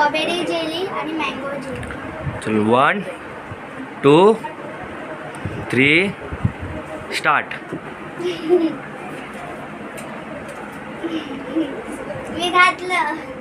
Strawberry jelly आणि mango jelly. चल one two three start. मी घातलं.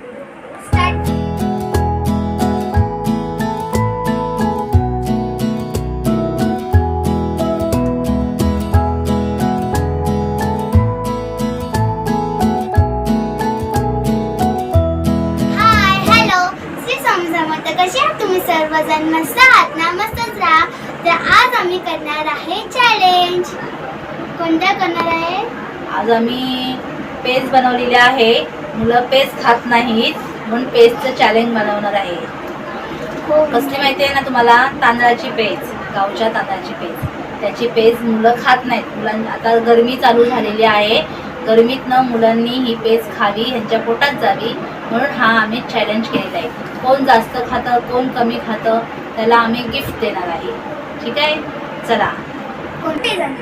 स्वामी समर्थ कसे आहात तुम्ही सर्वजण मस्त आहात ना? मस्तच राहा. तर आज आम्ही करणार आहे चॅलेंज कोणत्या करणार आहे? आज आम्ही पेज बनवलेले आहे. मुलं पेज खात नाहीत म्हणून पेजचं चॅलेंज बनवणार आहे. हो. कसली माहिती आहे ना तुम्हाला? तांदळाची पेज गावच्या तांदळाची पेज. त्याची पेज मुलं खात नाहीत. मुलांना आता गरमी चालू झालेली आहे. गरमीतनं मुलांनी ही पेज खावी ह्यांच्या पोटात जावी म्हणून हा आम्ही चॅलेंज केलेला आहे. कोण जास्त खातं कोण कमी खातं त्याला आम्ही गिफ्ट देणार आहे. ठीक आहे? चला. कोणते जण?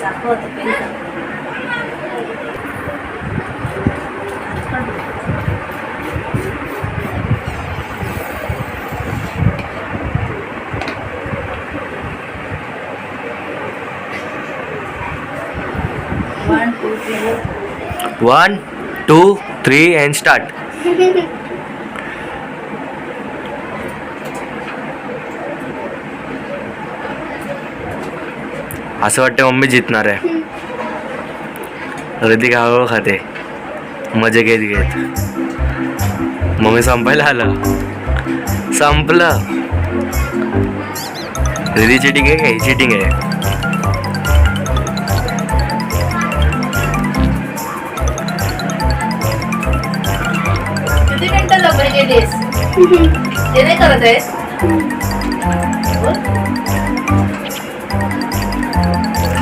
दाखव one two three and start असं वाटतं मम्मी जितणार आहे. हळदी हळूहळू खाते. मजा घेत घेत. मम्मी संपायला आलं. संपलं. रिधी चिटिंग आहे काय चिटिंग आहे. ते नाही करत आहेस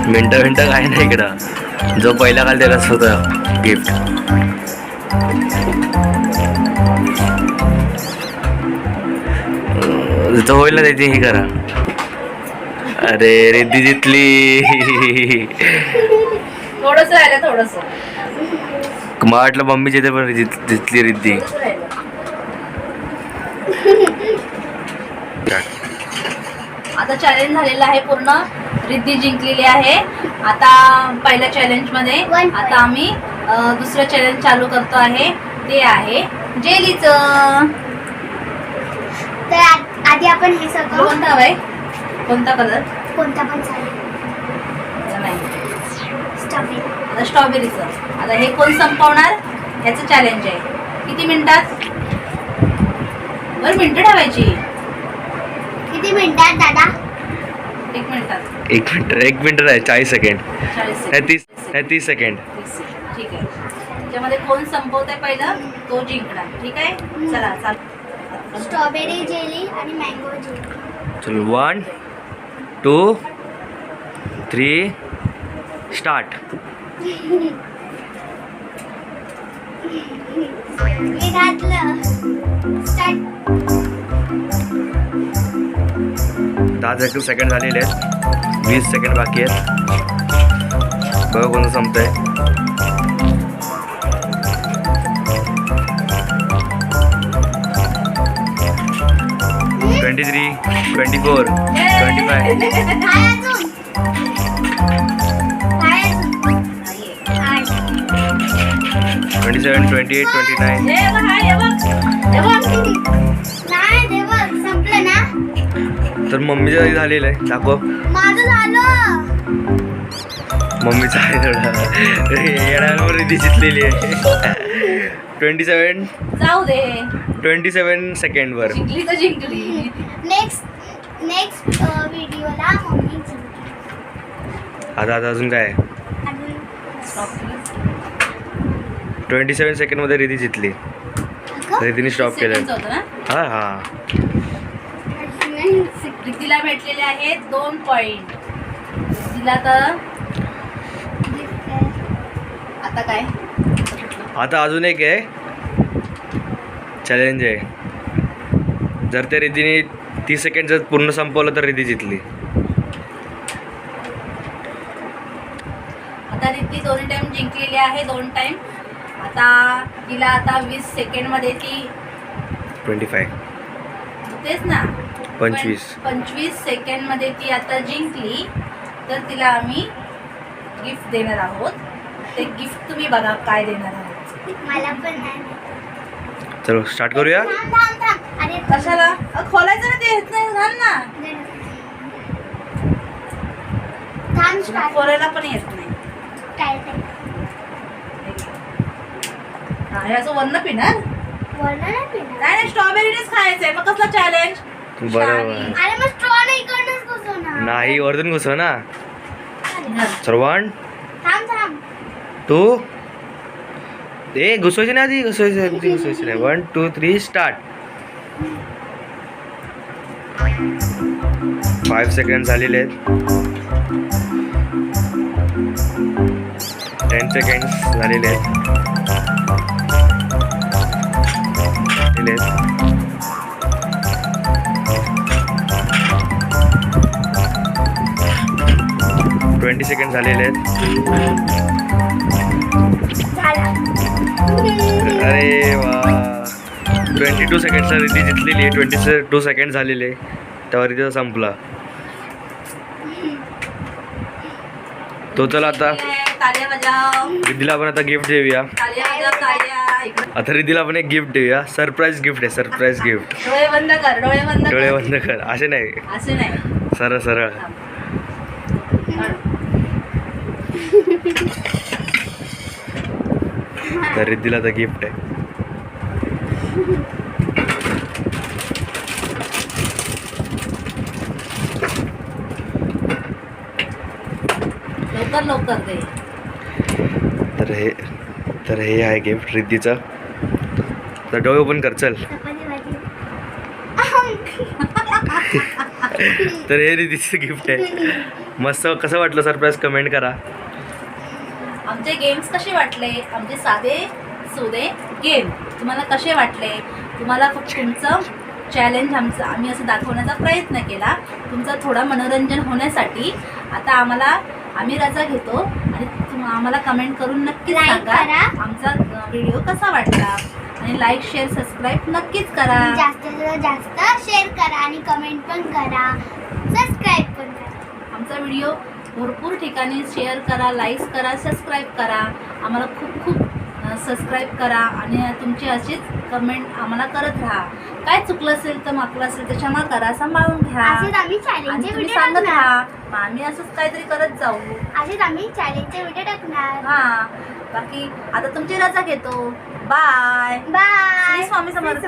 मिनटं मिनटं काय नाही इकडं. जो पहिला काल त्यालाच होतं गिफ्ट तो होईल ना त्याची हे करा. अरे रिद्धी जितली. थोडस राहिलं थोडस. मला वाटलं मम्मी जिथे पण जित- जितली रिद्धी. आता चॅलेंज झालेलं आहे पूर्ण. रिद्धी जिंकलेली आहे. आता पहिल्या चॅलेंजमध्ये One point. आता आम्ही दुसरं चॅलेंज चालू करतो आहे. ते आहे. जेलीचं. तर आ- आधी आपण हे सगळं कोणता हवाय कोणता कलर कोणता पण चालेल. नाही. स्ट्रॉबेरी आता स्ट्रॉबेरीचं आता हे कोण संपवणार? ह्याचं चॅलेंज आहे. किती मिनिटात? बरं मिनटं ठेवायची. किती मिनिटात दादा? एक मिनिट एक मिनिट नाही चाळीस सेकंड. नाही तीस नाही तीस सेकंड. ठीक आहे. त्याच्यामध्ये कोण संपवतंय पहिलं? तो जिंकणार. ठीक आहे? चला चाल स्ट्रॉबेरी जेली आणि मँगो जेली. चल वन टू थ्री स्टार्ट. घातलं. दहा सेकंड झालेले आहेत. वीस सेकंड बाकी आहेत. बघा कोणतं संपतंय. Twenty three twenty four twenty five twenty seven twenty eight twenty nine ते तर मम्मीचं आधी झालेलं आहे. दाखव. माझं झालं. मम्मीचं आहे थोडं रिधी जितलेली आहे. ट्वेंटी सेवन जाऊ दे. ट्वेंटी सेवन सेकंडवर तर नेक्स्ट नेक्स्ट व्हिडिओला. आता आता अजून काय अजून ट्वेंटी सेवन सेकंडमध्ये रिधी जितली. रिधीने स्टॉप केलं हां हां. भेटलेले आहेत दोन पॉइंट तिला तर आता काय? आता अजून एक आहे. चॅलेंज आहे. जर त्या रिद्धीने तीस सेकंड जर पूर्ण संपवलं तर रिधी जितली आता रिद्धी दोन्ही टाइम जिंकलेली आहे दोन टाइम आता तिला आता वीस सेकंडमध्ये ती ट्वेंटी फाय तेच ना. पंचवीस. पण- पंचवीस सेकंडमध्ये ती आता जिंकली तर तिला आम्ही गिफ्ट देणार आहोत. ते गिफ्ट तुम्ही बघा काय देणार आहोत. मला पण चलो स्टार्ट करूया? कशाला? खोलायचं ना ते. येत नाही घाल ना. खोलायला पण येत नाही. हा, हे असं पिणार. नाही नाही स्ट्रॉबेरीनेच खायचंय. मग कसलं चॅलेंज बरोबर. अरे मग स्ट्रॉ नाही इकडनंच घुसवणार. नाही वरतून घुसव ना चल. वन थांब थांब. टू ए घुसवायचे नाही आधी घुसवायचे अगदी घुसवायचे नाही. One two three start five second झालेले आहेत. टेन सेकंड झालेले आहेत. ट्वेंटी सेकंड झालेले आहेत. अरे वा. ट्वेंटी टू सेकंडचा रिधी जिंकलेली आहे. ट्वेंटी टू सेकंड झालेले तेव्हा रिधीचा संपला. तो चला आता. रिद्धीला आपण आता गिफ्ट देऊया. आता रिद्धीला आपण एक गिफ्ट देऊया. सरप्राईज गिफ्ट आहे. सरप्राईज गिफ्ट डोळे बंद कर. डोळे बंद कर. असे नाही. सरळ सरळ. तर रिद्धीला आता गिफ्ट आहे. लवकर लवकर दे. तर हे तर हे आहे गिफ्ट रिद्धीचं. तर डोळे ओपन कर चल. तर हे रिद्धीचं गिफ्ट आहे. मस्त कसं वाटलं सरप्राईज कमेंट करा. आमचे गेम्स कसे वाटले? आमचे साधे सोदे गेम तुम्हाला कसे वाटले? तुम्हाला फक्त तुमचं चॅलेंज आमचं आम्ही असं दाखवण्याचा प्रयत्न केला. तुमचं थोडं मनोरंजन होण्यासाठी. आता आम्हाला आम्ही रजा घेतो आणि आम्हाला कमेंट करून नक्कीच Like सांगा करा. आमचा व्हिडिओ कसा वाटला? आणि लाईक शेअर सबस्क्राईब नक्कीच करा. जास्तीत जास्त शेअर करा आणि कमेंट पण करा. सबस्क्राईब पण करा. आमचा व्हिडिओ भरपूर ठिकाणी शेअर करा लाईक्स करा सबस्क्राईब करा. आम्हाला खूप खूप सबस्क्राईब करा आणि तुमची अशीच कमेंट आम्हाला करत राहा. काय चुकलं असेल तर मागलं असेल तर क्षमा करा सांभाळून घ्या. आणि तुम्ही सांगत राहा मग आम्ही असंच काहीतरी करत जाऊ. असेच आम्ही चॅलेंजचे व्हिडिओ टाकणार. हा. बाकी आता तुमची रजा घेतो. Bye bye Swami. समर्थ.